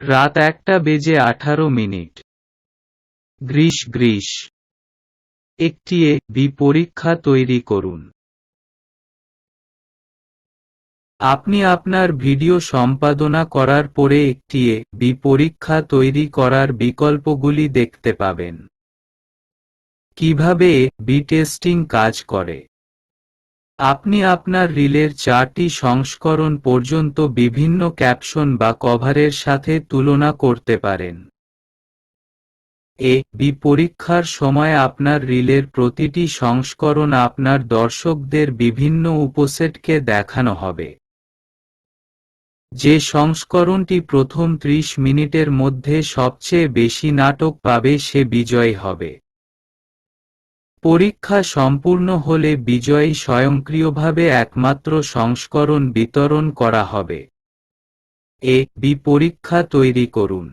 রাত একটা বেজে আঠারো মিনিট। গ্রীষ গ্রীষ একটি এ বি পরীক্ষা তৈরি করুন। আপনি আপনার ভিডিও সম্পাদনা করার পরে একটি এ বি পরীক্ষা তৈরি করার বিকল্পগুলি দেখতে পাবেন। কীভাবে এ বি টেস্টিং কাজ করে? আপনি আপনার রিলের চারটি সংস্করণ পর্যন্ত বিভিন্ন ক্যাপশন বা কভারের সাথে তুলনা করতে পারেন। এ, বি, পরীক্ষার সময় আপনার রিলের প্রতিটি সংস্করণ আপনার দর্শকদের বিভিন্ন উপসেটকে দেখানো হবে। যে সংস্করণটি প্রথম ত্রিশ মিনিটের মধ্যে সবচেয়ে বেশি নাটক পাবে সে বিজয়ী হবে। পরীক্ষা সম্পূর্ণ হলে বিজয়ী স্বয়ংক্রিয়ভাবে একমাত্র সংস্করণ বিতরণ করা হবে। এ বি পরীক্ষা তৈরি করুন।